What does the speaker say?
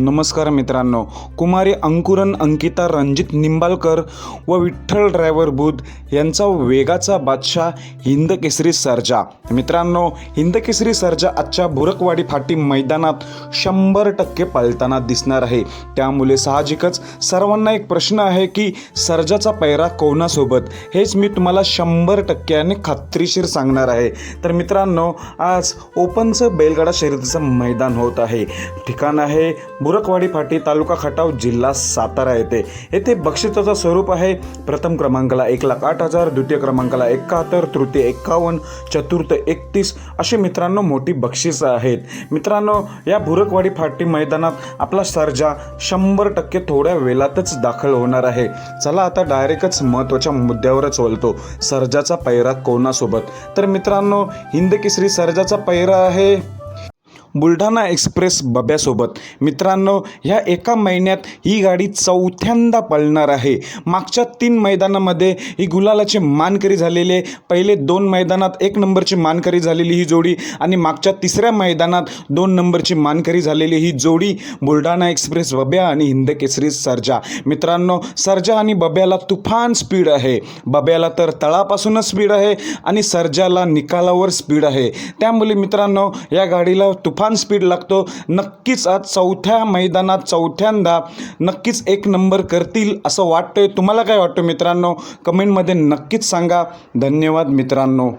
नमस्कार मित्रांनो. कुमारी अंकुरन अंकिता रणजित निंबाळकर व विठ्ठल ड्रायव्हर बुध यांचा वेगाचा बादशाह हिंद केसरी सर्जा. मित्रांनो हिंद केसरी सर्जा आजच्या भुरकवाडी फाटी मैदानात शंभर टक्के पळताना दिसणार आहे. त्यामुळे साहजिकच सर्वांना एक प्रश्न आहे की सर्जाचा पैरा कोणासोबत? हेच मी तुम्हाला शंभर टक्क्याने खात्रीशीर सांगणार आहे. तर मित्रांनो आज ओपनचं बैलगाडा शर्यतीचं मैदान होत आहे. ठिकाण आहे बुरकवाडी फाटी तालुका खटाव जिल्हा सातारा येथे. येथे बक्षिसाचं स्वरूप आहे. प्रथम क्रमांकाला एक लाख आठ हजार द्वितीय क्रमांकाला एकाहत्तर तृतीय एक्कावन्न चतुर्थ एकतीस असे मित्रांनो मोठी बक्षिसं आहेत. मित्रांनो या बुरकवाडी फाटी मैदानात आपला सर्जा शंभर टक्के थोड्या वेळातच दाखल होणार आहे. चला आता डायरेक्टच महत्त्वाच्या मुद्द्यावरच बोलतो सर्जाचा पैरा कोणासोबत? तर मित्रांनो हिंद केसरी सर्जाचा पैरा आहे. बुलढाणा एक्सप्रेस बब्यासोबत. मित्रांनो ह्या एका महिन्यात ही गाडी चौथ्यांदा पळणार आहे. मागच्या तीन मैदानामध्ये ही गुलालाची मानकरी झालेले पहिले दोन मैदानात एक नंबरची मानकरी झालेली ही जोडी आणि मागच्या तिसऱ्या मैदानात दोन नंबरची मानकरी झालेली ही जोडी बुलढाणा एक्सप्रेस बब्या आणि हिंद केसरी सर्जा. मित्रांनो सर्जा आणि बब्याला तुफान स्पीड आहे. बब्याला तर तळापासूनच स्पीड आहे आणि सर्जाला निकालावर स्पीड आहे. त्यामुळे मित्रांनो या गाडीला तुफान स्पीड लागतो. नक्कीच आज चौथ्या मैदानात चौथ्यांदा नक्कीच एक नंबर करतील असं वाटतंय. तुम्हाला काय वाटतं मित्रांनो? कमेंटमध्ये नक्कीच सांगा. धन्यवाद मित्रांनो.